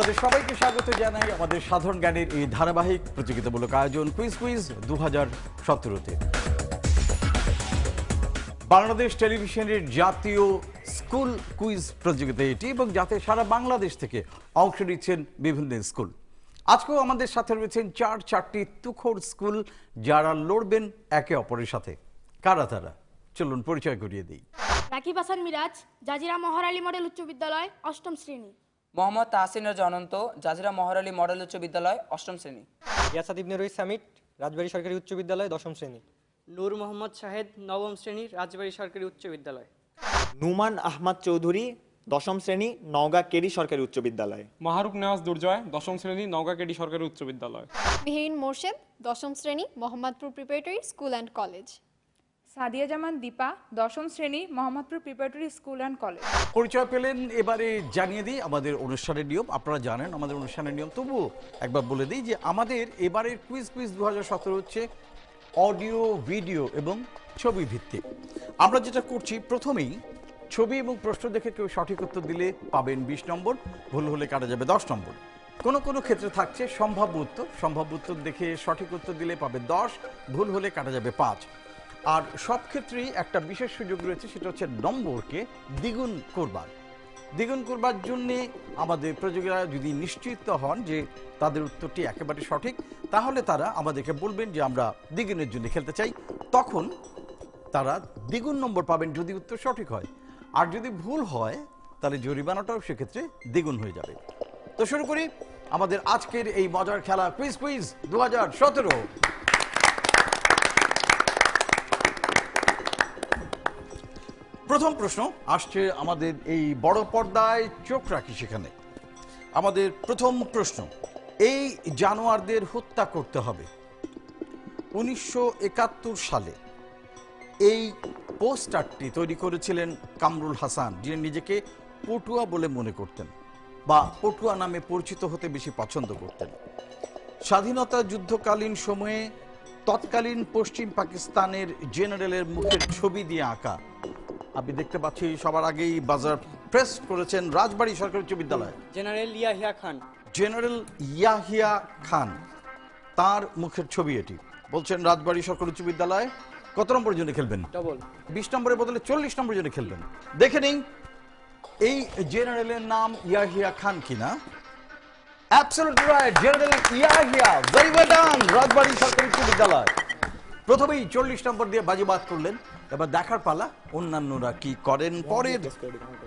আপনাদের সবাইকে স্বাগত জানাই আমাদের সাধারণ জ্ঞানের এই ধারাবাহিক প্রতিযোগিতামূলক আয়োজন কুইজ কুইজ দু হাজার সতেরোতে। বাংলাদেশ টেলিভিশনের জাতীয় স্কুল কুইজ প্রতিযোগিতা এটি এবং যাতে সারা বাংলাদেশ থেকে অংশ নিচ্ছেন বিভিন্ন স্কুল। আজকেও আমাদের সাথে রয়েছেন চার চারটি তুখোর স্কুল যারা লড়বেন একে অপরের সাথে। কারা তারা? চলুন পরিচয় করিয়ে দিই। রাকিব হাসান মিরাজ, জাজিরা মহার আলী মডেল উচ্চ বিদ্যালয়, অষ্টম শ্রেণি। মোহাম্মদ তাহসিন রাজা অনন্ত জাজিরা মহারালী মডেল উচ্চ বিদ্যালয় অষ্টম শ্রেণি। ইয়াসাদ ইবনে রহিস সামিট রাজবাড়ী সরকারি উচ্চ বিদ্যালয় দশম শ্রেণি। নূর মোহাম্মদ শাহেদ নবম শ্রেণি রাজবাড়ী সরকারি উচ্চ বিদ্যালয়। নুমান আহমদ চৌধুরী দশম শ্রেণি নওগাঁ কেরি সরকারি উচ্চ বিদ্যালয়। মাহারুক নেওয়াজ দুর্জয় দশম শ্রেণি নওগাঁ কেডি সরকারি উচ্চ বিদ্যালয়। বিহীন মোর্শেদ দশম শ্রেণি Mohammadpur preparatory school and college. Sadia Zaman, Dipa, দশম শ্রেণি, Mohammadpur preparatory school and college. পরিচয় পেলেন, এবারে জানিয়ে দিই আমাদের অনুষ্ঠানের নিয়ম। আপনারা জানেন আমাদের অনুষ্ঠানের নিয়ম। তবুও একবার বলে দিই যে আমাদের এবারের কুইজ কুইজ দুহাজার সতেরো হচ্ছে অডিও, ভিডিও এবং ছবি ভিত্তিক। আমরা যেটা করছি, প্রথমেই ছবি এবং প্রশ্ন দেখে কেউ সঠিক উত্তর দিলে পাবেন বিশ নম্বর, ভুল হলে কাটা যাবে দশ নম্বর। কোনো কোনো ক্ষেত্রে থাকছে সম্ভাব্য উত্তর। সম্ভাব্য উত্তর দেখে সঠিক উত্তর দিলে পাবে দশ, ভুল হলে কাটা যাবে পাঁচ। আর সব ক্ষেত্রেই একটা বিশেষ সুযোগ রয়েছে, সেটা হচ্ছে নম্বরকে দ্বিগুণ করবার। দ্বিগুণ করবার জন্যে আমাদের প্রযোগীরা যদি নিশ্চিত হন যে তাদের উত্তরটি একেবারে সঠিক, তাহলে তারা আমাদেরকে বলবেন যে আমরা দ্বিগুণের জন্য খেলতে চাই। তখন তারা দ্বিগুণ নম্বর পাবেন যদি উত্তর সঠিক হয়। আর যদি ভুল হয়, তাহলে জরিমানাটাও সেক্ষেত্রে দ্বিগুণ হয়ে যাবে। তো শুরু করি আমাদের আজকের এই মজার খেলা কুইজ কুইজ দু হাজার সতেরো। প্রথম প্রশ্ন আসছে আমাদের এই বড় পর্দায় চোখ রাখি সেখানে। আমাদের প্রথম প্রশ্ন, এই জানোয়ারদের হত্যা করতে হবে। উনিশশো একাত্তর সালে এই পোস্টারটি তৈরি করেছিলেন কামরুল হাসান, যিনি নিজেকে পটুয়া বলে মনে করতেন বা পটুয়া নামে পরিচিত হতে বেশি পছন্দ করতেন। স্বাধীনতা যুদ্ধকালীন সময়ে তৎকালীন পশ্চিম পাকিস্তানের জেনারেলের মুখের ছবি দিয়ে আঁকা আপনি দেখতে পাচ্ছি সবার আগেই বাজার প্রেস করেছেন রাজবাড়ী সরকারি উচ্চ বিদ্যালয়। জেনারেল ইয়াহিয়া খান। জেনারেল ইয়াহিয়া খান তার মুখের ছবি এটি। বলছেন রাজবাড়ী সরকারি উচ্চ বিদ্যালয় কত নম্বরের জন্য খেলবেন? ডবল বিশ নম্বরের বদলে চল্লিশ নম্বরের জন্য খেলবেন। দেখে নিন এই জেনারেলের নাম ইয়াহিয়া খান কিনা? Absolutely right general Yahya very well done Rajbari সরকারি উচ্চ বিদ্যালয়। প্রথমেই চল্লিশ নম্বর দিয়ে বাজি বাজিবাদ করলেন। এবার দেখার পালা, অন্যান্যরা কি করেন পরের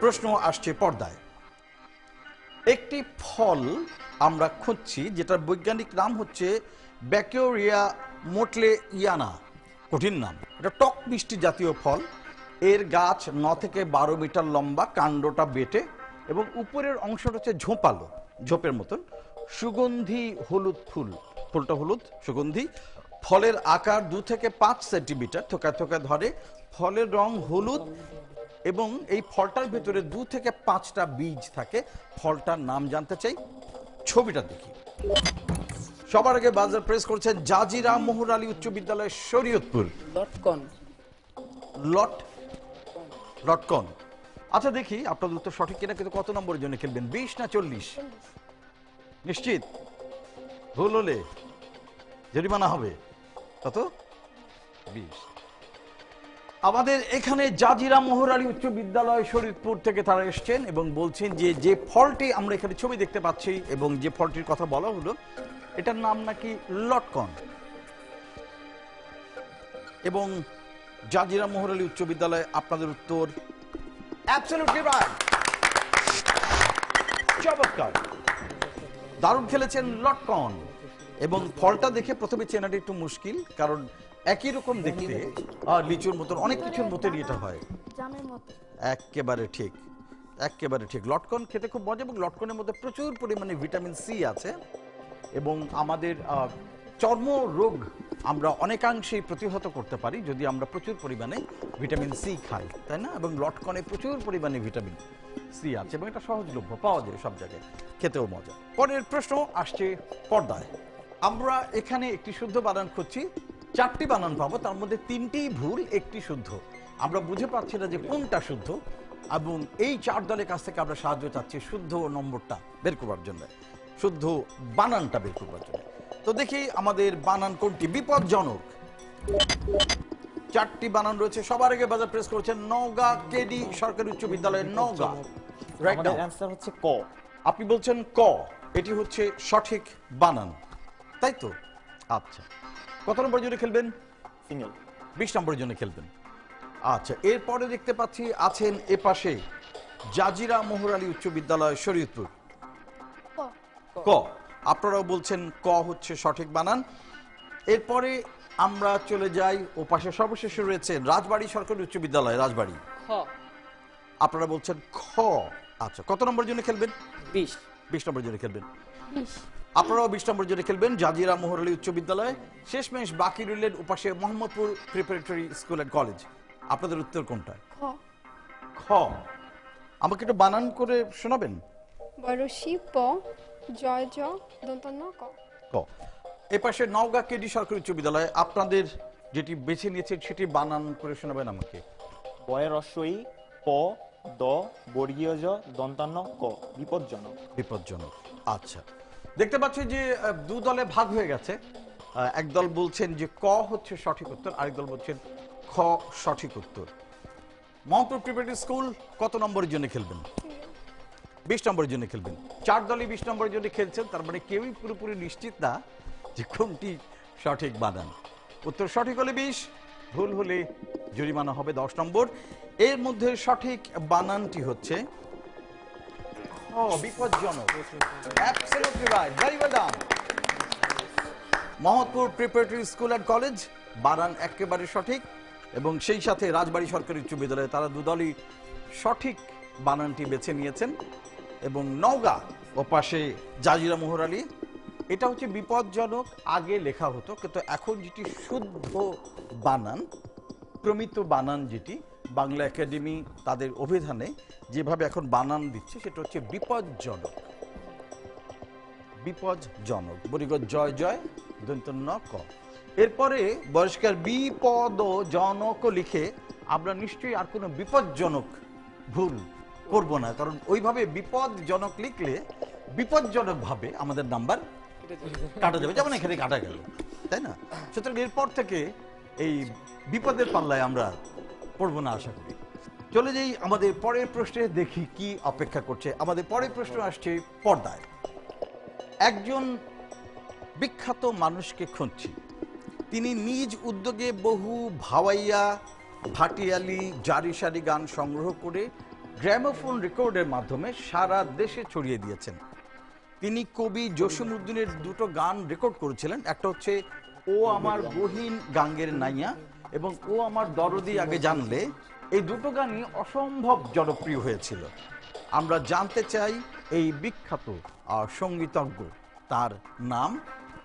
প্রশ্ন আসছে পর্দায়। একটি ফল আমরা খুঁজছি, যেটার বৈজ্ঞানিক নাম হচ্ছে ব্যাকিওরিয়া মোটলে ইয়ানা কঠিন নাম। এটা টক মিষ্টি জাতীয় ফল। এর গাছ ন থেকে বারো মিটার লম্বা, কাণ্ডটা বেটে এবং উপরের অংশটা হচ্ছে ঝোপালো, ঝোপের মতন। সুগন্ধি হলুদ ফুল, ফুলটা হলুদ, সুগন্ধি। ফলের আকার দু থেকে পাঁচ সেন্টিমিটার থোকা থোকা ধরে। ফলের রং হলুদ এবং এই ফলটার ভেতরে দু থেকে পাঁচটা বীজ থাকে। ফলটার নাম জানতে চাই ছবিটা দেখি। সবার আগে বাজার প্রেস করছেন জাজিরা মোহর আলী উচ্চ বিদ্যালয় শরীয়তপুর। লটকন। লট? লটকন। আচ্ছা দেখি আপনাদের উত্তর সঠিক কিনা কিন্তু কত নম্বরের জন্য খেলবেন? বিশ না চল্লিশ? নিশ্চিত? ভুল হলে জরিমানা হবে। কত বিশ। আমাদের এখানে জাজিরা মোহর আলী উচ্চ বিদ্যালয় শরীরপুর থেকে তারা এসছেন এবং বলছেন যে যে ফলটি আমরা এখানে ছবি দেখতে পাচ্ছি এবং যে ফলটির কথা বলা হলো এটার নাম নাকি লটকন। এবং জাজিরা মোহর আলী উচ্চ বিদ্যালয় আপনাদের উত্তর চমৎকার। দারুণ খেলেছেন লটকন। এবং ফলটা দেখে প্রথমে চেনাটা একটু মুশকিল কারণ একই রকম দেখতে আহ, লিচুর মতন অনেক কিছুর মতনই এটা হয়। একেবারে ঠিক একেবারে ঠিক। লটকন খেতে খুব মজা এবং লটকনের মধ্যে প্রচুর পরিমাণে ভিটামিন সি আছে। এবং আমাদের চর্ম রোগ আমরা অনেকাংশেই প্রতিহত করতে পারি যদি আমরা প্রচুর পরিমাণে ভিটামিন সি খাই তাই না? এবং লটকনে প্রচুর পরিমাণে ভিটামিন সি আছে এবং এটা সহজলভ্য পাওয়া যায় সব জায়গায়। খেতেও মজা। পরের প্রশ্ন আসছে পর্দায়। আমরা এখানে একটি শুদ্ধ বানান খুঁজছি। চারটি বানান পাবো তার মধ্যে তিনটি ভুল একটি শুদ্ধ। আমরা বুঝে পাচ্ছি না যে কোনটা শুদ্ধ এবং এই চার দলের কাছ থেকে আমরা সাহায্য চাচ্ছি শুদ্ধ নম্বরটা বের করবার জন্য শুদ্ধ বানানটা বের করবার জন্য। তো দেখি আমাদের বানান কোনটি বিপজ্জনক। চারটি বানান রয়েছে সবার আগে বাজার প্রেস করেছেন নওগাঁ কেডি সরকারি উচ্চ বিদ্যালয়ের নওগাঁ। হচ্ছে ক। আপনি বলছেন ক এটি হচ্ছে সঠিক বানান। তাই তো? আচ্ছা। কত নম্বর জন্য খেলবেন? সিঙ্গেল বিশ নম্বরের জন্য খেলবেন। আচ্ছা এরপরে দেখতে পাচ্ছি আছেন এ পাশে জাজিরা মোহর আলী উচ্চ বিদ্যালয় শরীয়তপুর। ক। আপনারাও বলছেন ক হচ্ছে সঠিক বানান। এরপরে আমরা চলে যাই ও পাশে সর্বশেষে রয়েছে রাজবাড়ী সরকারি উচ্চ বিদ্যালয় রাজবাড়ি। আপনারা বলছেন খ। আচ্ছা কত নম্বরের জন্য খেলবেন? বিশ। বিশ নম্বরের জন্য খেলবেন। বিশ। আপনারাও বিশ নম্বর জন্য খেলবেন। জাজিরা মোহর আলী উচ্চ বিদ্যালয়। শেষমেশ বাকি রইলেন উপাশে Mohammadpur preparatory school and college আপনাদের উত্তর কোনটা? খ। খ। আমাকে একটু বানান করে শোনাবেন? বরশি প জয় জ দন্তন্য ক। ক। এ পাশে নওগাঁ কেডি সরকারি উচ্চ বিদ্যালয়। আপনাদের যেটি বেছে নিয়েছেন সেটি বানান করে শোনাবেন আমাকে। বয়ের রস্বই প দ বর্গীয় জ দন্তান্ন ক। বিপজ্জনক। বিপজ্জনক। আচ্ছা। দেখতে পাচ্ছি যে দু দলে ভাগ হয়ে গেছে। আহ, এক দল বলছেন যে ক হচ্ছে সঠিক উত্তর আরেক দল বলছেন খ সঠিক উত্তর। মোহাম্মদপুর প্রিপারেটরি স্কুল কত নম্বরের জন্য খেলবেন? বিশ নম্বরের জন্য খেলবেন। চার দলই বিশ নম্বরের জন্য খেলছেন তার মানে কেউই পুরোপুরি নিশ্চিত না যে কোনটি সঠিক বানান উত্তর সঠিক হলে বিশ ভুল হলে জরিমানা হবে দশ নম্বর। এর মধ্যে সঠিক বানানটি হচ্ছে খ বিপজ্জনক Absolutely right. Very well done. Mohammadpur preparatory school and college বানান একেবারে সঠিক, এবং সেই সাথে রাজবাড়ী সরকারি উচ্চ বিদ্যালয়ে তারা দুদলই সঠিক বানানটি বেছে নিয়েছেন, এবং নওগাঁ ও পাশে জাজিরা মোহর আলী এটা হচ্ছে বিপজ্জনক আগে লেখা হতো, কিন্তু এখন যেটি শুদ্ধ বানান, প্রমিত বানান যেটি বাংলা একাডেমি তাদের অভিধানে যেভাবে এখন বানান দিচ্ছে, সেটা হচ্ছে বিপজ্জনক। বিপজ্জনক। বরিগত জয় জয় দন্তন্য ক। এরপরে বয়স্কার বিপদ জনক লিখে আমরা নিশ্চয়ই আর কোনো বিপজ্জনক ভুল করব না, কারণ ওইভাবে বিপদজনক লিখলে বিপজ্জনকভাবে আমাদের নাম্বার কাটা যাবে। যেমন এখানে কাটা গেল, তাই না? সুতরাং এরপর থেকে এই বিপদের পাল্লায় আমরা পড়ব না আশা করি। চলে যাই আমাদের পরের প্রশ্নে, দেখি কি অপেক্ষা করছে। আমাদের পরের প্রশ্ন আসছে পর্দায়। একজন বিখ্যাত মানুষকে খুঁজছি। তিনি নিজ উদ্যোগে বহু ভাওয়াইয়া, ভাটিয়ালি জারি সারি গান সংগ্রহ করে গ্র্যামোফোন রেকর্ডের মাধ্যমে সারা দেশে ছড়িয়ে দিয়েছেন। তিনি কবি জসিমউদ্দিনের দুটো গান রেকর্ড করেছিলেন। একটা হচ্ছে ও আমার গহীন গাঙ্গের নাইয়া এবং ও আমার দরদি আগে জানলে এই দুটো গানই অসম্ভব জনপ্রিয় হয়েছিল। আমরা জানতে চাই এই বিখ্যাত সঙ্গীতজ্ঞ তার নাম?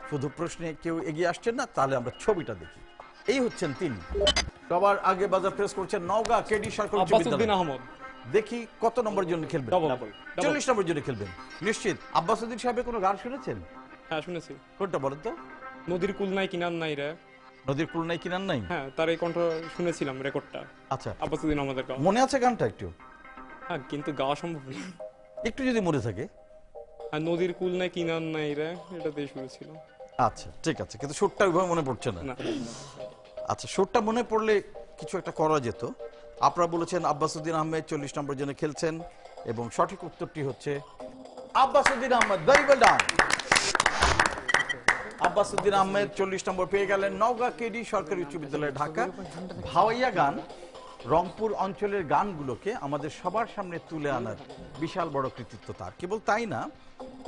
শুধু প্রশ্নে কেউ এগিয়ে আসছেন না তাহলে আমরা ছবিটা দেখি। এই হচ্ছেন তিনি। সবার আগে বাজার প্রেস করছেন নওগাঁ কেডি সরকার। আহমদ। দেখি কত নম্বর জন্য খেলবেন. চল্লিশ নম্বর জন্য খেলবেন। নিশ্চিত। আব্বাসুদ্দিন সাহেবের কোনো গান শুনেছেন? হ্যাঁ শুনেছি। কোনটা বলেন তো? নদীর কুল নাই কিনার নাই রে। নদীর কুল নাই কিনার নাই? হ্যাঁ তার এই কণ্ঠ শুনেছিলাম রেকর্ডটা। আচ্ছা। আব্বাসুদ্দিন আমাদের গাওয়া। মনে আছে গানটা একটু? হ্যাঁ কিন্তু গাওয়া সম্ভব না। একটু যদি মনে থাকে। আর নদীর কুল নাই কিনার নাই রে এটা শুরু ছিল। আচ্ছা ঠিক আছে কিন্তু সুরটা ওইভাবে মনে পড়ছে না। না। আচ্ছা সুরটা মনে পড়লে কিছু একটা করা যেত। আপনারা বলেছেন আব্বাসুদ্দিন আহমেদ চল্লিশ নম্বর জন্য খেলছেন এবং সঠিক উত্তরটি হচ্ছে Abbasuddin Ahmed very well done Abbasuddin Ahmed চল্লিশ নম্বর পেয়ে গেলেন নওগাঁ কেডি সরকারি উচ্চ বিদ্যালয় ঢাকা। ভাওয়াইয়া গান, রংপুর অঞ্চলের গানগুলোকে আমাদের সবার সামনে তুলে আনার বিশাল বড় কৃতিত্ব তার। কেবল তাই না,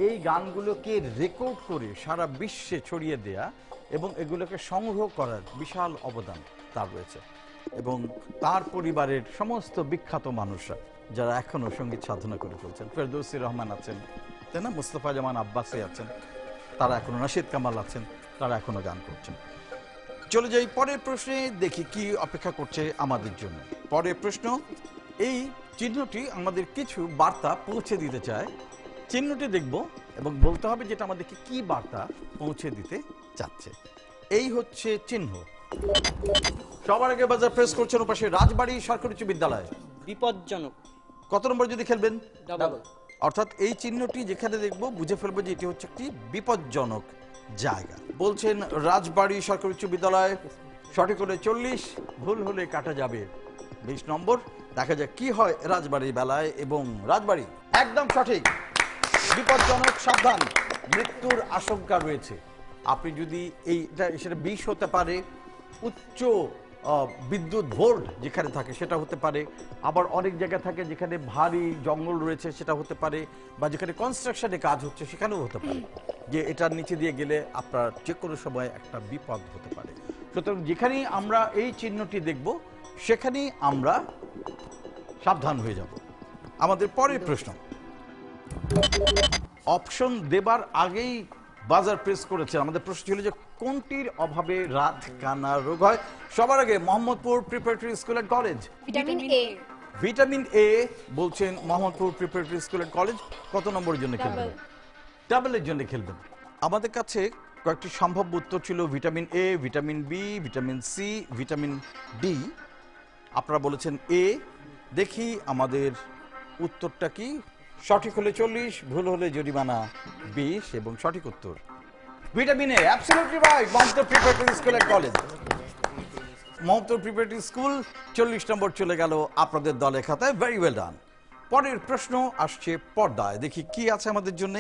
এই গানগুলোকে রেকর্ড করে সারা বিশ্বে ছড়িয়ে দেয়া এবং এগুলোকে সংগ্রহ করার বিশাল অবদান তার রয়েছে এবং তার পরিবারের সমস্ত বিখ্যাত মানুষরা যারা এখনও সংগীত সাধনা করে চলছেন। ফেরদৌসি রহমান আছেন, তাই না? মুস্তফা জামান আব্বাসি আছেন। তারা এখনও নাশিদ কামাল আছেন তারা এখনও গান করছেন। চলে যাই পরের প্রশ্নে দেখি কি অপেক্ষা করছে আমাদের জন্য। পরের প্রশ্ন এই চিহ্নটি আমাদের কিছু বার্তা পৌঁছে দিতে চায়। চিহ্নটি দেখব এবং বলতে হবে যেটা আমাদেরকে কি বার্তা পৌঁছে দিতে চাচ্ছে। এই হচ্ছে চিহ্ন। সবার আগে বাজার প্রেস করছেন ওপাশে রাজবাড়ী সরকারি উচ্চ বিদ্যালয়। বিপজ্জনক। কত নম্বর যদি খেলবেন? ডাবল অর্থাৎ এই চিহ্নটি যেখানে দেখব, বুঝে ফেলব যে এটি হচ্ছে একটি বিপজ্জনক জায়গা। বলছেন, রাজবাড়ি সরকারি উচ্চ বিদ্যালয়, সঠিক হলে চল্লিশ, ভুল হলে কাটা যাবে। বিশ নম্বর, দেখা যাক কি হয় রাজবাড়ির বেলায় এবং রাজবাড়ি একদম সঠিক। বিপজ্জনক, সাবধান, মৃত্যুর আশঙ্কা রয়েছে। আপনি যদি এইটা সেটা বিষ হতে পারে, উচ্চ বিদ্যুৎ ভোল্ট যেখানে থাকে সেটা হতে পারে। আবার অনেক জায়গা থাকে যেখানে ভারী জঙ্গল রয়েছে, সেটা হতে পারে। বা যেখানে কনস্ট্রাকশনে কাজ হচ্ছে, সেখানেও হতে পারে। যে এটার নিচে দিয়ে গেলে আপনার যে কোনো সময় একটা বিপদ হতে পারে। সুতরাং যেখানেই আমরা এই চিহ্নটি দেখব, সেখানেই আমরা সাবধান হয়ে যাব। আমাদের পরের প্রশ্ন। অপশন দেবার আগেই বাজার প্রেস করেছে। আমাদের প্রশ্ন ছিল যে কোনটির অভাবে রাত কানা রোগ হয়? সবার আগে Mohammadpur preparatory school and college vitamin A. Vitamin A বলছেন Mohammadpur preparatory school and college কত নম্বরের জন্য খেলবেন? ডাবলের জন্য খেলবেন। আমাদের কাছে কয়েকটি সম্ভাব্য উত্তর ছিল vitamin A vitamin B vitamin C vitamin D. আপনারা বলেছেন এ। দেখি আমাদের উত্তরটা কি? সঠিক হলে চল্লিশ ভুল হলে জরিমানা বিশ এবং সঠিক উত্তর। Vitamin A absolutely right Mamata preparatory school and college Mamata preparatory school চল্লিশ নম্বর চলে গেল আপনাদের দলের খাতায় ভেরি ওয়েল ডান পরের প্রশ্ন আসছে পর্দায় দেখি কি আছে আমাদের জন্য।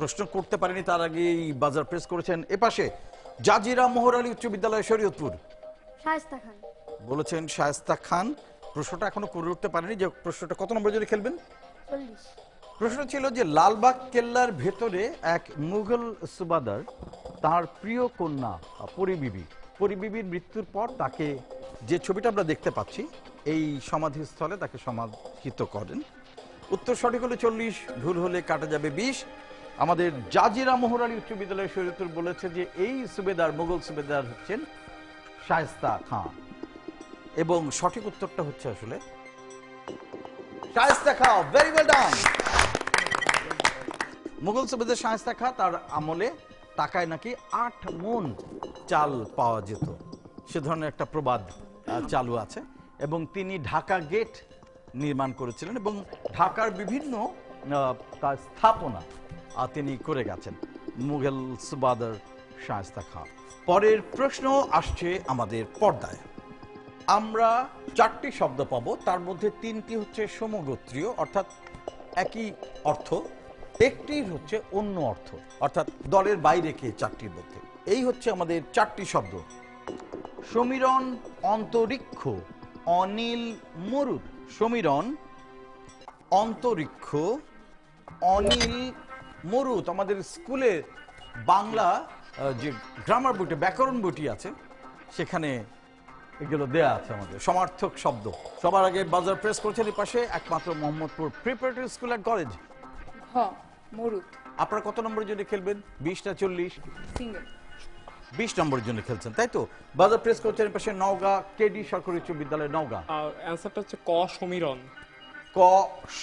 প্রশ্ন করতে পারেনি তার আগেই বাজার প্রেস করেছেন। এপাশে জাজিরা মোহর আলী উচ্চ বিদ্যালয় শরীয়তপুর। শায়েস্তা খান। বলেছেন শায়েস্তা খান। প্রশ্নটা এখনও করে উঠতে পারেনি যে প্রশ্নটা কত নম্বর জন্য খেলবেন? চল্লিশ। প্রশ্ন ছিল যে লালবাগ কেল্লার ভেতরে এক মুঘল সুবাদার, তার প্রিয় কন্যা পরিবিবি পরিবিবির মৃত্যুর পর তাকে যে ছবিটা আমরা দেখতে পাচ্ছি, এই সমাধিস্থলে তাকে সমাধিত করেন। উত্তর সঠিক হলে চল্লিশ, ভুল হলে কাটা যাবে বিশ। আমাদের জাজিরা মোহর আলী উচ্চ বিদ্যালয়ের শরীয়তুর বলেছে যে এই সুবেদার, মুঘল সুবেদার হচ্ছেন শায়েস্তা খান। এবং সঠিক উত্তরটা হচ্ছে আসলে Shaista Khan. Very well done Mughal সুবেদার শায়েস্তা খা তার আমলে টাকায় নাকি আট মন চাল পাওয়া যেত। সে ধরনের একটা প্রবাদ চালু আছে এবং তিনি ঢাকা গেট নির্মাণ করেছিলেন এবং ঢাকার বিভিন্ন তার স্থাপনা তিনি করে গেছেন মুঘল সুবাদার শায়েস্তা খা। পরের প্রশ্ন আসছে আমাদের পর্দায়। আমরা চারটি শব্দ পাবো, তার মধ্যে তিনটি হচ্ছে সমগোত্রীয়, অর্থাৎ একই অর্থ। একটি হচ্ছে অন্য অর্থ, অর্থাৎ দলের বাইরে কে চারটির মধ্যে। এই হচ্ছে আমাদের চারটি শব্দ। সমীরণ, অন্তরিক্ষ, অনিল মরুদ সমীরণ, অন্তরিক্ষ, অনিল মরুদ আমাদের স্কুলে বাংলা যে গ্রামার বইটি, ব্যাকরণ বইটি আছে, সেখানে এগুলো দেয়া আছে আমাদের। সমার্থক শব্দ। সবার আগে বাজার প্রেস করেছেন পাশে একমাত্র Mohammadpur preparatory school and college. ঘ মরুত আপনারা কত নম্বরের জন্য খেলবেন? বিশটা চল্লিশ? সিঙ্গেল। বিশ নম্বরের জন্য খেলছেন তাই তো? বাজার প্রেস করছেন পাশে নওগাঁ কেডি সরকারি উচ্চ বিদ্যালয় নওগাঁ। আর অ্যান্সারটা হচ্ছে ক সমীরণ। ক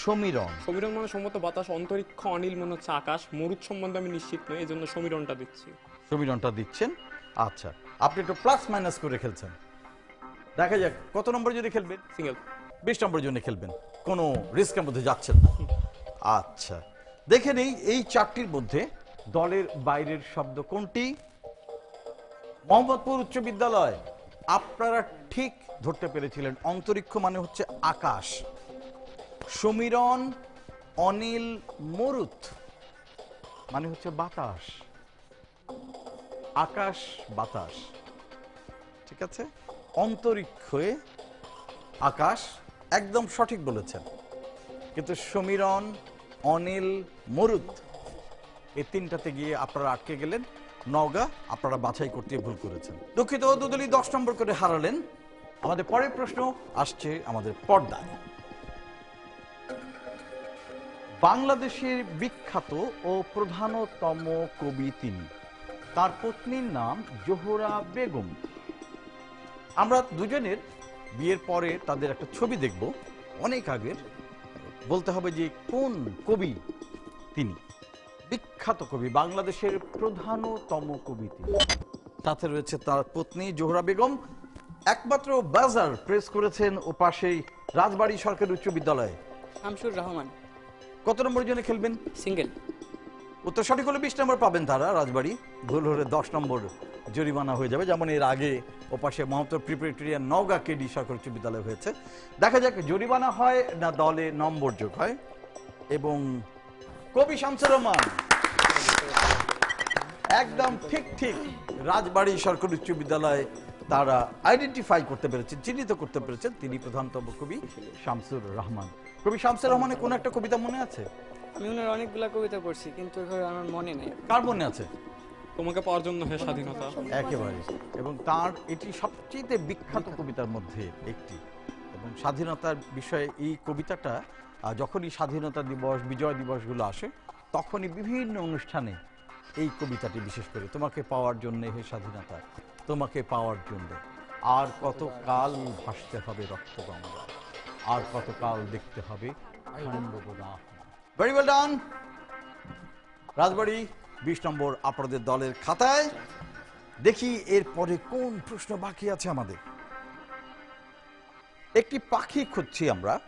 সমীরণ। সমীরণ মানে সম্মত বাতাস অন্তরিক্ষ অনিল মনে হচ্ছে আকাশ। মরুদ সম্বন্ধে আমি নিশ্চিত নই এই জন্য সমীরণটা দিচ্ছি। সমীরণটা দিচ্ছেন? আচ্ছা আপনি একটু প্লাস মাইনাস করে খেলছেন। দেখা যাক কত নম্বরে যদি খেলবেন? সিঙ্গেল বিশ নম্বরের জন্য খেলবেন কোনো রিস্কের মধ্যে যাচ্ছেন না। আচ্ছা। দেখে নেই, এই চারটির মধ্যে দলের বাইরের শব্দ কোনটি? মোহাম্মদপুর উচ্চ বিদ্যালয়, আপনারা ঠিক ধরতে পেরেছিলেন। অন্তরিক্ষ মানে হচ্ছে আকাশ। সমীরণ অনিল মরুত মানে হচ্ছে বাতাস। আকাশ, বাতাস। ঠিক আছে? অন্তরিক্ষে আকাশ একদম সঠিক বলেছেন। কিন্তু সমীরণ অনিল মরুদ এই তিনটাতে গিয়ে আপনারা আটকে গেলেন। নওগাঁ, আপনারা বাছাই করতে ভুল করেছেন। দুঃখিত, দুদলি দশ নম্বর করে হারালেন। আমাদের পরের প্রশ্ন আসছে আমাদের পর্দায়। বাংলাদেশের বিখ্যাত ও প্রধানতম কবি তিনি। তার পত্নীর নাম জোহরা বেগম। আমরা দুজনের বিয়ের পরে তাদের একটা ছবি দেখব। অনেক আগের বলতে হবে যে কোন কবি তিনি? বিখ্যাত কবি বাংলাদেশের প্রধানতম কবি তিনি। সাথে রয়েছে তার পত্নী জোহরা বেগম। একমাত্র বাজার প্রেস করেছেন ও পাশেই রাজবাড়ী সরকারি উচ্চ বিদ্যালয়ে। শামসুর রহমান। কত নম্বর জন্য খেলবেন? সিঙ্গেল। উত্তর সঠিক হলে বিশ নম্বর পাবেন তারা রাজবাড়ি। ভুল হলে দশ নম্বর জরিমানা হয়ে যাবে যেমন এর আগে ওপাশে মহত্তর প্রিপারেটরিয়ান নওগাঁ কেডি সরকারি উচ্চ বিদ্যালয় হয়েছে। দেখা যাক জরিমানা হয় না দলে নম্বর যোগ হয়। এবং কবি শামসুর রহমান একদম ঠিক ঠিক রাজবাড়ি সরকারি উচ্চ বিদ্যালয়ে তারা আইডেন্টিফাই করতে পেরেছেন চিহ্নিত করতে পেরেছেন তিনি প্রধানতম কবি শামসুর রহমান। কবি শামসুর রহমানের কোন একটা কবিতা মনে আছে? আমি ওনার অনেকগুলা কবিতা পড়ছি কিন্তু আমার মনে নেই। কার মনে আছে? তোমাকে পাওয়ার জন্য হে স্বাধীনতা। একেবারে। এবং তার এটি সবচেয়ে বিখ্যাত কবিতার মধ্যে একটি। এবং স্বাধীনতার বিষয়ে এই কবিতাটা যখনই স্বাধীনতা দিবস, বিজয় দিবসগুলো আসে, তখনই বিভিন্ন অনুষ্ঠানে এই কবিতাটি বিশেষ করে, তোমাকে পাওয়ার জন্য হে স্বাধীনতা, তোমাকে পাওয়ার জন্য। আর কত কাল ভাসতে হবে রক্তগঙ্গা, আর কত কাল দেখতে হবে ভেরি ওয়েল ডান রাজবাড়ি বিশ নম্বর আপনাদের দলের খাতায়। দেখি এরপরে কোন প্রশ্ন বাকি আছে আমাদের। একটি পাখি খুঁজছি আমরা।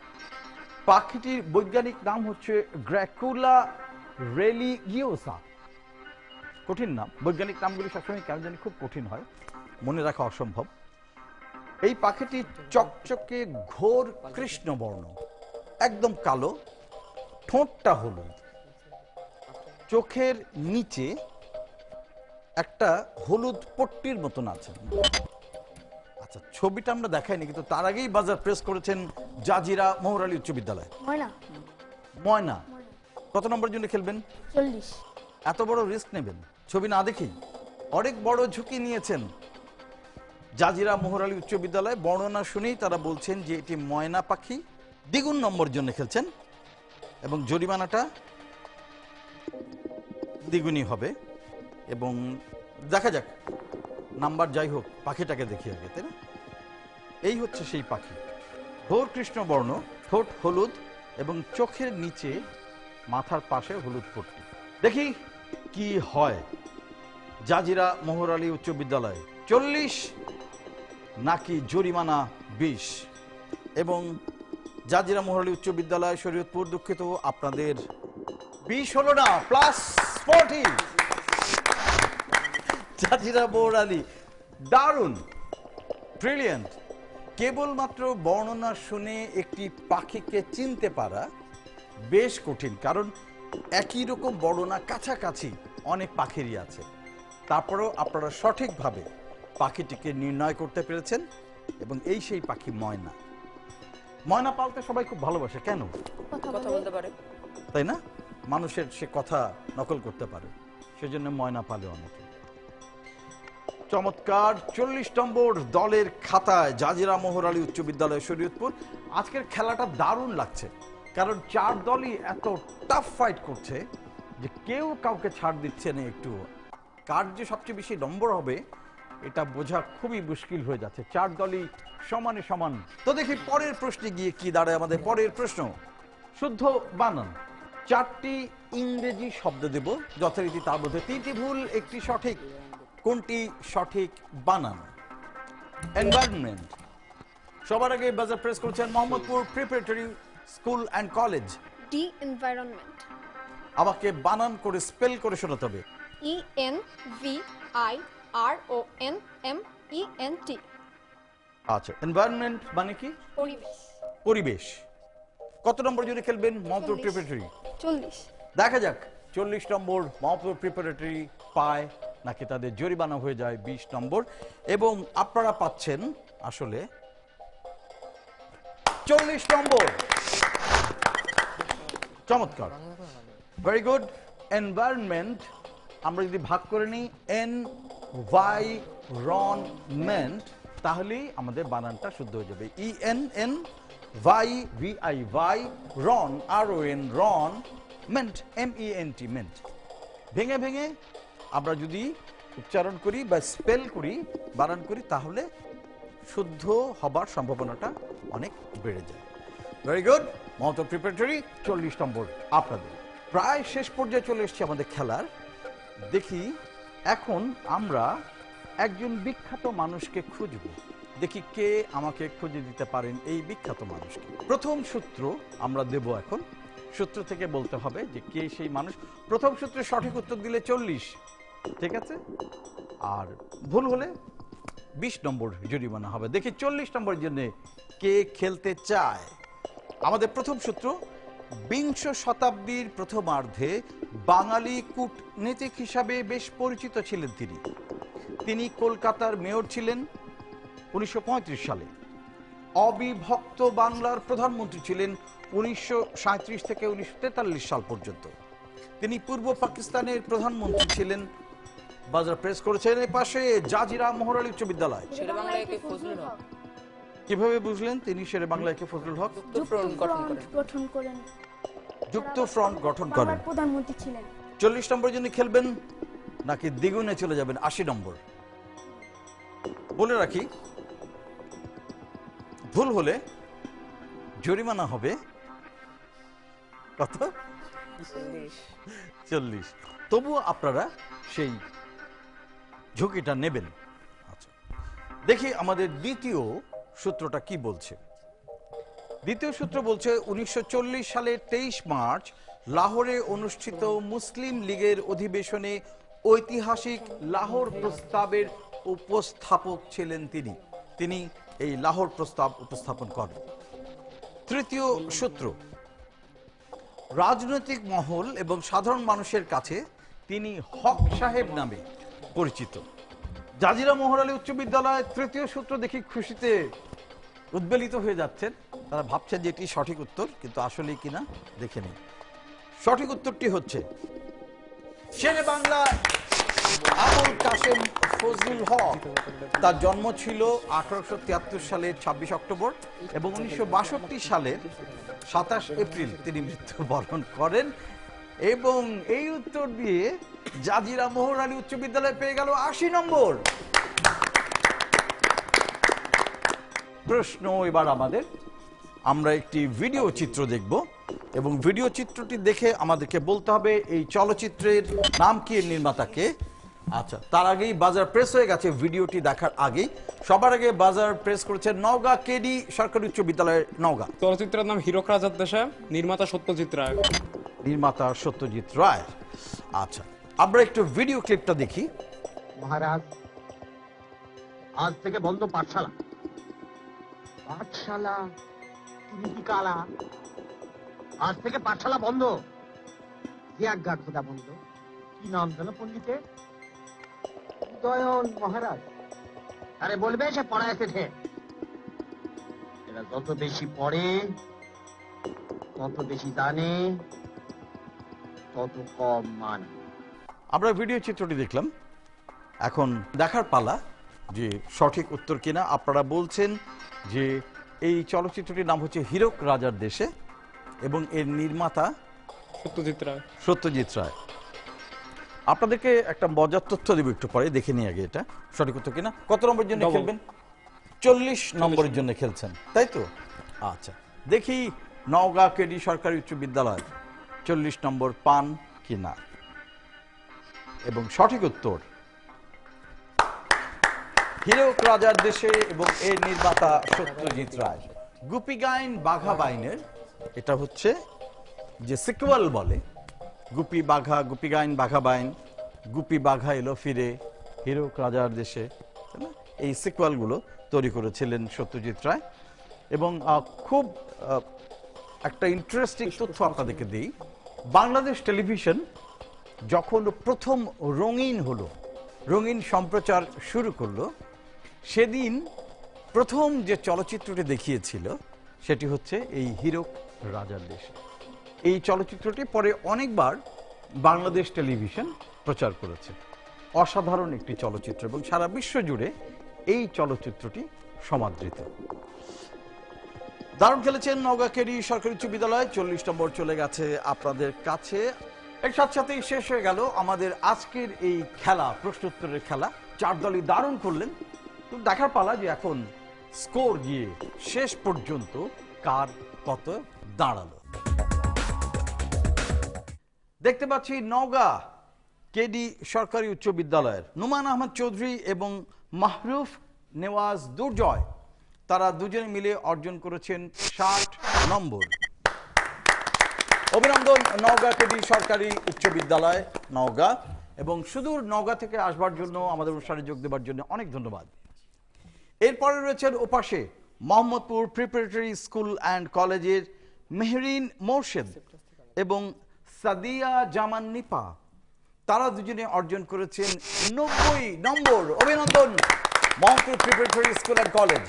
পাখিটির বৈজ্ঞানিক নাম হচ্ছে গ্র্যাকুলা রেলিগিওসা। কঠিন নাম। বৈজ্ঞানিক নামগুলি সবসময় কেন জানি খুব কঠিন হয়। মনে রাখা অসম্ভব। এই পাখিটি চকচকে ঘোর কৃষ্ণবর্ণ। একদম কালো, ঠোঁটটা হলুদ। চোখের নিচে একটা হলুদ পট্টির মতন আছে। আচ্ছা ছবিটা আমরা দেখাইনি কিন্তু তার আগেই বাজার প্রেস করেছেন জাজিরা মোহরালী উচ্চ বিদ্যালয়। ময়না। ময়না। কত নম্বর জন্য খেলবেন? চল্লিশ। এত বড় রিস্ক নেবেন। ছবি না দেখেই। অনেক বড় ঝুঁকি নিয়েছেন জাজিরা মোহরালী উচ্চ বিদ্যালয়। বর্ণনা শুনেই তারা বলছেন যে এটি ময়না পাখি দ্বিগুণ নম্বর জন্য খেলছেন এবং জরিমানাটা দ্বিগুণই হবে এবং দেখা যাক, নাম্বার যাই হোক, পাখিটাকে দেখি আগে, তাই না? এই হচ্ছে সেই পাখি। ঘোর কৃষ্ণ বর্ণ, ঠোঁট হলুদ এবং চোখের নিচে মাথার পাশে হলুদ পট্টি। দেখি কি হয়। জাজিরা মোহর আলী উচ্চ বিদ্যালয়, চল্লিশ নাকি জরিমানা বিশ? এবং জাজিরা মোহর আলী উচ্চ বিদ্যালয়, শরীয়তপুর দুঃখিত, আপনাদের বিশ হলো না, প্লাস ফোরটি। মোহর আলী দারুণ ব্রিলিয়েন্ট কেবলমাত্র বর্ণনা শুনে একটি পাখিকে চিনতে পারা বেশ কঠিন কারণ একই রকম বর্ণনা কাছাকাছি অনেক পাখিরই আছে। তারপরেও আপনারা সঠিকভাবে পাখিটিকে নির্ণয় করতে পেরেছেন এবং এই সেই পাখি ময়না। ময়না পালতে সবাই খুব ভালোবাসে কেন? কথা বলতে পারে। তাই না? মানুষের সে কথা নকল করতে পারে। সেজন্য ময়না পালে অনেকে। চমৎকার চল্লিশ নম্বর দলের খাতায় জাজিরা মোহর আলী উচ্চ বিদ্যালয় শরীয়তপুর। আজকের খেলাটা দারুণ লাগছে, কারণ চার দলই এত টাফ ফাইট করছে যে কেউ কাউকে ছাড় দিচ্ছে না একটু। কার যে সবচেয়ে বেশি নম্বর হবে, এটা বোঝা খুবই মুশকিল হয়ে যাচ্ছে। চার দলই সমানে সমান। তো দেখি পরের প্রশ্নে গিয়ে কি দাঁড়ায় আমাদের পরের প্রশ্ন। শুদ্ধ বানান চারটি ইংরেজি শব্দ দেব। যথারীতি তার মধ্যে তিনটি ভুল একটি সঠিক। কোনটি সঠিক বানান? এনভায়রনমেন্ট সবার আগে বাজার প্রেস করছেন Mohammadpur preparatory school and college D environment আমাকে বানান করে স্পেল করে শোনাতে হবে। E N V I R O N M E N T আচ্ছা এনভায়রনমেন্ট মানে কি? পরিবেশ। পরিবেশ। কত নম্বর জুড়ে খেলবেন? মোহাম্মদপুর। প্রিপারেটরি চল্লিশ। দেখা যাক, চল্লিশ নম্বর মহাপুর প্রিপারেটরি পায় নাকি তাদের জরিমানা হয়ে যায় বিশ নম্বর। এবং আপনারা পাচ্ছেন আসলে চল্লিশ নম্বর। চমৎকার। ভেরি গুড এনভায়রনমেন্ট আমরা যদি ভাগ করে নিই এন ওয়াই রন মেন্ট তাহলেই আমাদের বানানটা শুদ্ধ হয়ে যাবে। ই এন এন ভাই O N ron ment M T ment ভেঙে ভেঙে আমরা যদি উচ্চারণ করি বা স্পেল করি, বানান করি, তাহলে শুদ্ধ হবার সম্ভাবনাটা অনেক বেড়ে যায়। ভেরি গুড মমতা প্রিপারেটরি চল্লিশ নম্বর আপনাদের। প্রায় শেষ পর্যায়ে চলে এসেছি আমাদের খেলার। দেখি, এখন আমরা একজন বিখ্যাত মানুষকে খুঁজব। দেখি কে আমাকে খুঁজে দিতে পারেন এই বিখ্যাত মানুষকে। প্রথম সূত্র আমরা দেব এখন। সূত্র থেকে বলতে হবে যে কে সেই মানুষ। প্রথম সূত্রে সঠিক উত্তর দিলে চল্লিশ, ঠিক আছে? আর ভুল হলে বিশ নম্বর জরিমানা হবে। দেখি চল্লিশ নম্বরের জন্য কে খেলতে চায়। আমাদের প্রথম সূত্র, বিংশ শতাব্দীর প্রথমার্ধে বাঙালি কূটনীতিক হিসাবে বেশ পরিচিত ছিলেন তিনি। তিনি কলকাতার মেয়র ছিলেন। উনিশশো সালে। অবিভক্ত বাংলার প্রধানমন্ত্রী ছিলেন উনিশশো থেকে উনিশশো সাল পর্যন্ত। তিনি পূর্ব পাকিস্তানের প্রধানমন্ত্রী ছিলেন। বাজার প্রেস করেছেন এ পাশে জাজিরা মোহরালী উচ্চ বিদ্যালয়। কীভাবে বুঝলেন তিনি শেরে বাংলাকে ফজলুল হক? যুক্ত ফ্রন্ট গঠন করেন। যুক্ত ফ্রন্ট গঠন করেন। প্রধানমন্ত্রী ছিলেন। চল্লিশ নম্বর জন্য খেলবেন নাকি দ্বিগুণে চলে যাবেন আশি নম্বর। বলে রাখি ভুল হলে জরিমানা হবে। কত? চল্লিশ। তবুও আপনারা সেই ঝুঁকিটা নেবেন। আচ্ছা। দেখি আমাদের দ্বিতীয় সূত্রটা কি বলছে। দ্বিতীয় সূত্র বলছে উনিশশো চল্লিশ সালের তেইশ মার্চ লাহোরে অনুষ্ঠিত মুসলিম লীগের অধিবেশনে ঐতিহাসিক লাহোর প্রস্তাবের উপস্থাপক ছিলেন তিনি। তিনি এই লাহোর প্রস্তাব উপস্থাপন করেন। তৃতীয় সূত্র। রাজনৈতিক মহল এবং সাধারণ মানুষের কাছে তিনি হক সাহেব নামে পরিচিত। জাজিরা মোহরালী উচ্চ বিদ্যালয় তৃতীয় সূত্র দেখি খুশিতে উদ্বেলিত হয়ে যাচ্ছেন। তারা ভাবছেন যে এটি সঠিক উত্তর, কিন্তু আসলে কিনা দেখে নিন। সঠিক উত্তরটি হচ্ছে শেরে বাংলা আবুল কাসেম ফজলুল হক, তার জন্ম ছিল আঠারোশো তিয়াত্তর সালের ছাব্বিশ অক্টোবর এবং উনিশশো সালের সাতাশ এপ্রিল তিনি মৃত্যুবরণ করেন এবং এই উত্তর দিয়ে জাজিরা মোহর আলী উচ্চ বিদ্যালয় পেয়ে গেল আশি নম্বর। প্রশ্ন এবার আমাদের। আমরা একটি ভিডিও চিত্র দেখব এবং ভিডিও চিত্রটি দেখে আমাদেরকে বলতে হবে এই চলচ্চিত্রের নাম কি, নির্মাতাকে? আচ্ছা তার আগেই বাজার প্রেস হয়ে গেছে ভিডিওটি দেখার আগেই। সবার আগে বাজার প্রেস করেছে নওগাঁ কেডি সরকারি উচ্চ বিদ্যালয়ের নওগাঁ। চলচ্চিত্রের নাম হীরক রাজার দেশে নির্মাতা সত্যজিৎ রায়। নির্মাতা সত্যজিৎ রায়। আচ্ছা আমরা একটু ভিডিও ক্লিপটা দেখি। মহারাজ আজ থেকে বন্ধ পাঠশালা। পাঠশালা তুমি কি কালা? আজ থেকে পাঠশালা বন্ধ। যে আজ্ঞা খোদা বন্ধ। কি নাম জানো পন্ডিতে উদয়ন মহারাজ। আরে বলবে সে পড়া এসেছে এরা যত বেশি পড়ে তত বেশি জানে তত কম মানে। আমরা ভিডিও চিত্রটি দেখলাম। এখন দেখার পালা যে সঠিক উত্তর কিনা। আপনারা বলছেন যে এই চলচ্চিত্রটির নাম হচ্ছে হীরক রাজার দেশে এবং এর নির্মাতা সত্যজিৎ রায়। সত্যজিৎ রায়। আপনাদেরকে একটা মজার তথ্য দেবো একটু পরে দেখে নিই আগে এটা। সঠিক উত্তর কিনা? কত নম্বরের জন্য খেলবেন? চল্লিশ নম্বরের জন্য খেলছেন তাই তো? আচ্ছা দেখি নওগাঁ কেডি সরকারি উচ্চ বিদ্যালয় চল্লিশ নম্বর পান কিনা? এবং সঠিক উত্তর হীরক রাজার দেশে এবং এর নির্মাতা সত্যজিৎ রায়। গুপি গাইন বাঘা বাইনের এটা হচ্ছে যে সিকুয়াল বলে গুপি বাঘা, গুপি গাইন, বাঘা বাইন, গুপি বাঘা এলো ফিরে হীরক রাজার দেশে। এই সিকুয়ালগুলো তৈরি করেছিলেন সত্যজিৎ রায়। এবং খুব একটা ইন্টারেস্টিং তথ্য আপনাদেরকে দিই। বাংলাদেশ টেলিভিশন যখন প্রথম রঙিন হলো, রঙিন সম্প্রচার শুরু করল, সেদিন প্রথম যে চলচ্চিত্রটি দেখিয়েছিল, সেটি হচ্ছে এই হীরক রাজার দেশে। এই চলচ্চিত্রটি পরে অনেকবার বাংলাদেশ টেলিভিশন প্রচার করেছে। অসাধারণ একটি চলচ্চিত্র এবং সারা বিশ্ব জুড়ে এই চলচ্চিত্রটি সমাদৃত। দারুণ খেলেছেন নওগাঁকেরই সরকারি উচ্চ বিদ্যালয়। চল্লিশ নম্বর চলে গেছে আপনাদের কাছে। এর সাথে সাথেই শেষ হয়ে গেল আমাদের আজকের এই খেলা, প্রশ্নোত্তরের খেলা। চার দলই দারুণ করলেন। তো দেখার পালা যে এখন স্কোর গিয়ে শেষ পর্যন্ত কার কত দাঁড়াল। দেখতে পাচ্ছি নওগাঁ কেডি সরকারি উচ্চ বিদ্যালয়ের। নুমান আহমদ চৌধুরী এবং মাহরুফ নেওয়াজ দুর্জয়, তারা দুজনে মিলে অর্জন করেছেন ষাট নম্বর। অভিনন্দন নওগাঁ কেডি সরকারি উচ্চ বিদ্যালয়, নওগাঁ। এবং সুদূর নওগাঁ থেকে আসবার জন্য, আমাদের অনুষ্ঠানে যোগ দেবার জন্য অনেক ধন্যবাদ। এরপরে রয়েছেন ওপাশে মোহাম্মদপুর প্রিপারেটরি স্কুল অ্যান্ড কলেজের মেহরিন মোর্শেদ এবং সাদিয়া জামান নিপা। তারা দুজনে অর্জন করেছেন নব্বই নম্বর অভিনন্দন Mohammadpur preparatory school and college.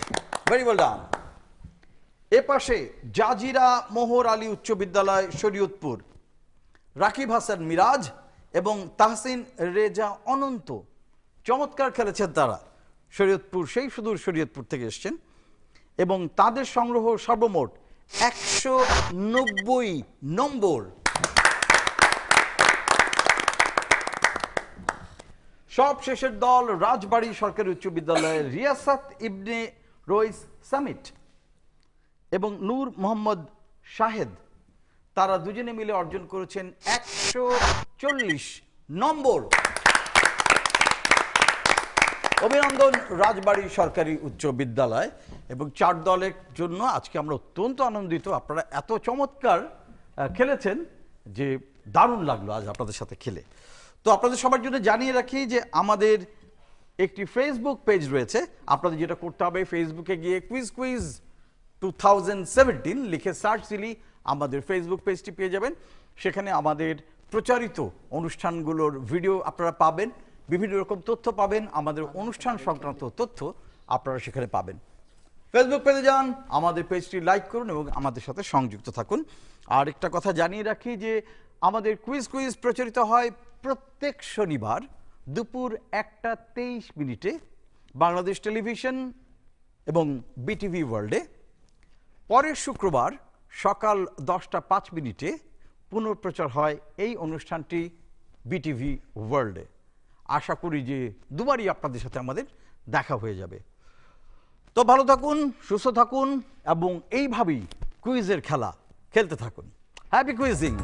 Very well done এ পাশে জাজিরা মোহর আলী উচ্চ বিদ্যালয়, শরীয়তপুর। রাকিব হাসান মিরাজ এবং তাহসিন রেজা অনন্ত চমৎকার খেলেছেন তারা। শরীয়তপুর, সেই সুদূর শরীয়তপুর থেকে এসছেন এবং তাদের সংগ্রহ সর্বমোট একশো নব্বই নম্বর সব শেষের দল রাজবাড়ী সরকারি উচ্চ বিদ্যালয়ের রিয়াসাত ইবনে রইস সামিট এবং নূর মোহাম্মদ শাহেদ। তারা দুজনে মিলে অর্জন করেছেন একশো চল্লিশ নম্বর। অভিনন্দন রাজবাড়ী সরকারি উচ্চ বিদ্যালয় এবং চার দলের জন্য আজকে আমরা অত্যন্ত আনন্দিত। আপনারা এত চমৎকার খেলেছেন যে দারুণ লাগল আজ আপনাদের সাথে খেলে। তো আপনাদের সবার জন্য জানিয়ে রাখি যে আমাদের একটি ফেসবুক পেজ রয়েছে। আপনাদের যেটা করতে হবে ফেসবুকে গিয়ে কুইজ কুইজ টু লিখে সার্চ দিলেই আমাদের ফেসবুক পেজটি পেয়ে যাবেন। সেখানে আমাদের প্রচারিত অনুষ্ঠানগুলোর ভিডিও আপনারা পাবেন। বিভিন্ন রকম তথ্য পাবেন। আমাদের অনুষ্ঠান সংক্রান্ত তথ্য আপনারা সেখানে পাবেন। ফেসবুক পেজে যান, আমাদের পেজটি লাইক করুন এবং আমাদের সাথে সংযুক্ত থাকুন। আর একটা কথা জানিয়ে রাখি যে আমাদের কুইজ কুইজ প্রচারিত হয় প্রত্যেক শনিবার দুপুর একটা তেইশ মিনিটে বাংলাদেশ টেলিভিশন এবং বিটিভি ওয়ার্ল্ডে, পরের শুক্রবার সকাল দশটা পাঁচ মিনিটে পুনঃপ্রচার হয় এই অনুষ্ঠানটি বিটিভি ওয়ার্ল্ডে। আশা করি যে দুবারই আপনাদের সাথে আমাদের দেখা হয়ে যাবে। তো ভালো থাকুন, সুস্থ থাকুন এবং এইভাবেই কুইজের খেলা খেলতে থাকুন। Happy quizzing!